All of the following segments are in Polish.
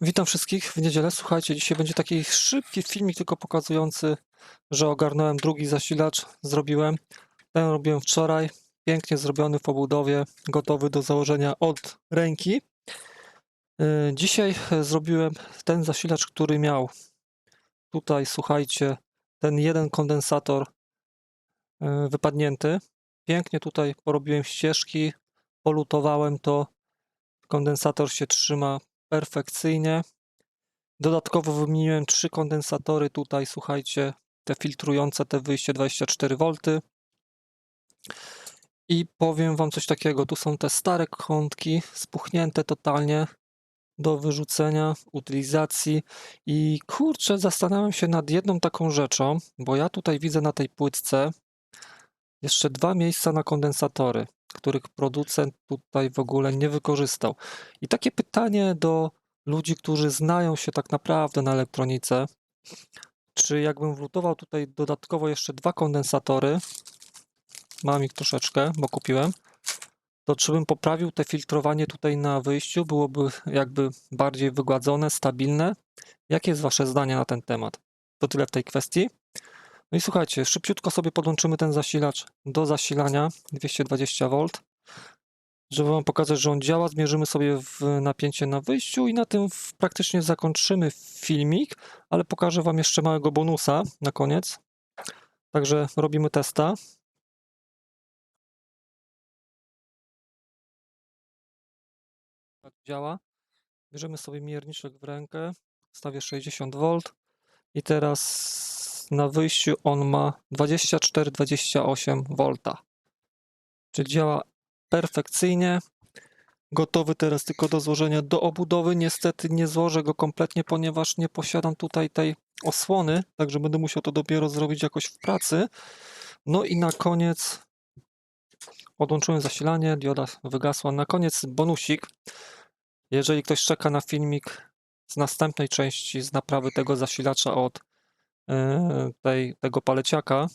Witam wszystkich w niedzielę. Słuchajcie, dzisiaj będzie taki szybki filmik, tylko pokazujący, że ogarnąłem drugi zasilacz. Zrobiłem. Ten robiłem wczoraj. Pięknie zrobiony w obudowie, gotowy do założenia od ręki. Yy, Dzisiaj e, zrobiłem ten zasilacz, który miał tutaj, słuchajcie, ten jeden kondensator yy, wypadnięty. Pięknie tutaj porobiłem ścieżki, polutowałem to. Kondensator się trzyma perfekcyjnie. Dodatkowo wymieniłem trzy kondensatory tutaj, słuchajcie, te filtrujące, te wyjście 24V. I powiem wam coś takiego, tu są te stare kątki, spuchnięte totalnie do wyrzucenia, utylizacji i kurczę, zastanawiam się nad jedną taką rzeczą, bo ja tutaj widzę na tej płytce jeszcze dwa miejsca na kondensatory, których producent tutaj w ogóle nie wykorzystał. I takie pytanie do ludzi, którzy znają się tak naprawdę na elektronice, czy jakbym wlutował tutaj dodatkowo jeszcze dwa kondensatory, mam ich troszeczkę, bo kupiłem, to czy bym poprawił te filtrowanie tutaj na wyjściu, byłoby jakby bardziej wygładzone, stabilne? Jakie jest wasze zdanie na ten temat? To tyle w tej kwestii. No i słuchajcie, szybciutko sobie podłączymy ten zasilacz do zasilania 220V. Żeby wam pokazać, że on działa, zmierzymy sobie napięcie na wyjściu i na tym praktycznie zakończymy filmik, ale pokażę wam jeszcze małego bonusa na koniec. Także robimy testa. Tak działa. Bierzemy sobie mierniczek w rękę, stawię 60V i teraz na wyjściu on ma 24-28V. Czyli działa perfekcyjnie. Gotowy teraz tylko do złożenia do obudowy. Niestety nie złożę go kompletnie, ponieważ nie posiadam tutaj tej osłony, także będę musiał to dopiero zrobić jakoś w pracy. No i na koniec odłączyłem zasilanie, dioda wygasła. Na koniec bonusik. Jeżeli ktoś czeka na filmik z następnej części z naprawy tego zasilacza od tej, tego paleciaka,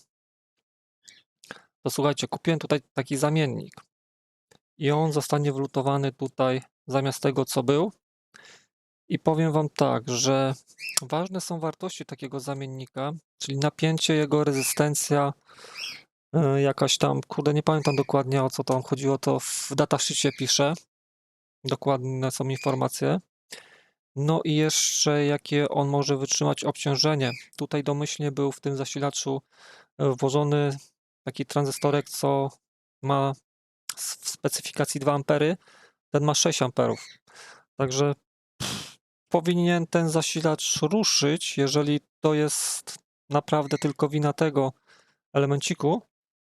to słuchajcie, kupiłem tutaj taki zamiennik i on zostanie wlutowany tutaj zamiast tego, co był. I powiem Wam tak, że ważne są wartości takiego zamiennika, czyli napięcie, jego rezystencja, e, jakaś tam, kurde, nie pamiętam dokładnie o co tam chodziło, to w datasheetie pisze, dokładne są informacje. No i jeszcze jakie on może wytrzymać obciążenie. Tutaj domyślnie był w tym zasilaczu e, włożony taki tranzystorek, co ma w specyfikacji 2 ampery, ten ma 6 amperów. Także pff, powinien ten zasilacz ruszyć, jeżeli to jest naprawdę tylko wina tego elemenciku.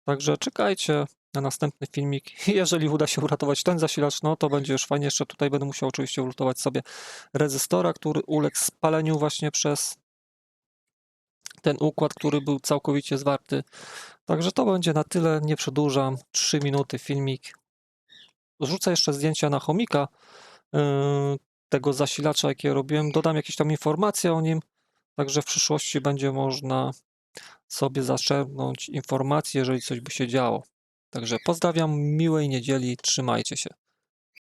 Także czekajcie na następny filmik. Jeżeli uda się uratować ten zasilacz, no to będzie już fajnie. Jeszcze tutaj będę musiał oczywiście ulotować sobie rezystora, który uległ spaleniu właśnie przez ten układ, który był całkowicie zwarty. Także to będzie na tyle, nie przedłużam. 3 minuty filmik. Rzucę jeszcze zdjęcia na chomika yy, tego zasilacza, jakie robiłem. Dodam jakieś tam informacje o nim, także w przyszłości będzie można sobie zaczerpnąć informacje, jeżeli coś by się działo. Także pozdrawiam, miłej niedzieli, trzymajcie się.